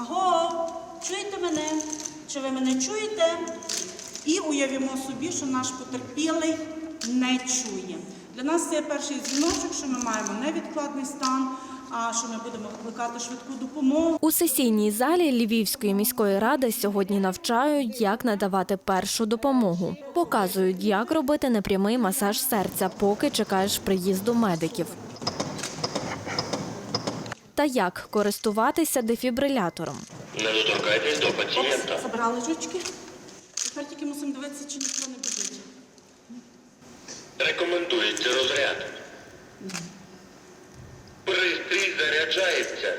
Аго, чуєте мене? Чи ви мене чуєте? І уявімо собі, що наш потерпілий не чує. Для нас це є перший дзвіночок, що ми маємо невідкладний стан, а що ми будемо викликати швидку допомогу. У сесійній залі Львівської міської ради сьогодні навчають, як надавати першу допомогу. Показують, як робити непрямий масаж серця, поки чекаєш приїзду медиків. Та як користуватися дефібрилятором. Не доторкайтесь до Опс, пацієнта. забрали ручки. Тепер тільки мусимо дивитися, чи ніхто не біжить. Рекомендується розряд. Пристрій заряджається.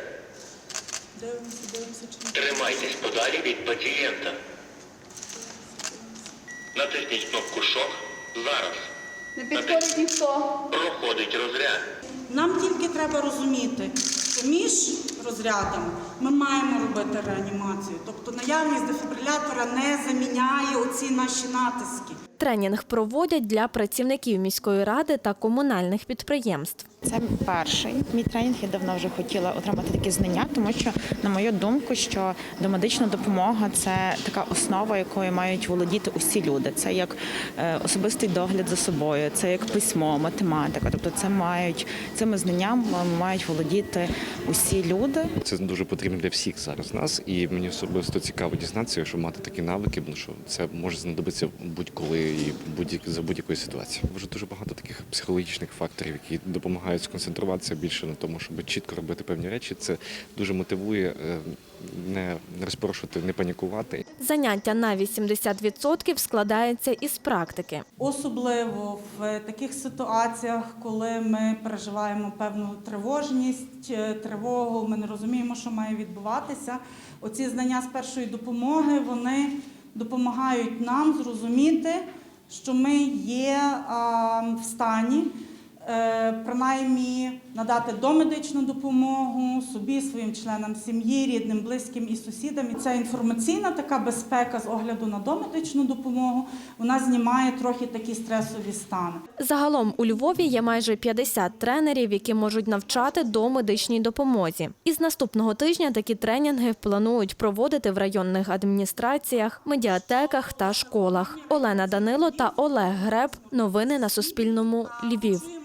Дивимося, дивимося, чи ніхто. Тримайтесь подалі від пацієнта. Натисніть кнопку шок зараз. Не підходить ніхто. Проходить розряд. Нам тільки треба розуміти, між розрядами. Ми маємо робити реанімацію. Тобто наявність дефібрилятора не заміняє оці наші натиски. Тренінг проводять для працівників міської ради та комунальних підприємств. Це перший мій тренінг. Я давно вже хотіла отримати такі знання, тому що, на мою думку, що домедична допомога це така основа, якою мають володіти усі люди. Це як е, особистий догляд за собою, це як письмо, математика. Тобто, це мають цими знаннями мають володіти усі люди. Це дуже потрібно для всіх зараз нас, і мені особисто цікаво дізнатися, що мати такі навики, тому що це може знадобитися будь-коли і будь за будь-якої ситуації. Вже дуже багато таких психологічних факторів, які допомагають сконцентруватися більше на тому, щоб чітко робити певні речі. Це дуже мотивує е, не розпорошувати, не панікувати. Заняття на 80% складається із практики. Особливо в таких ситуаціях, коли ми переживаємо певну тривожність, е, тривогу, ми не розуміємо, що має відбуватися. Оці знання з першої допомоги вони допомагають нам зрозуміти, що ми є а, в стані. Е, Принаймні надати домедичну допомогу собі, своїм членам сім'ї, рідним, близьким і сусідам. І ця інформаційна така безпека з огляду на домедичну допомогу вона знімає трохи такі стресові стани. Загалом у Львові є майже 50 тренерів, які можуть навчати до медичній допомозі. Із наступного тижня такі тренінги планують проводити в районних адміністраціях, медіатеках та школах. Олена Данило та Олег Греб. Новини на Суспільному. Львів.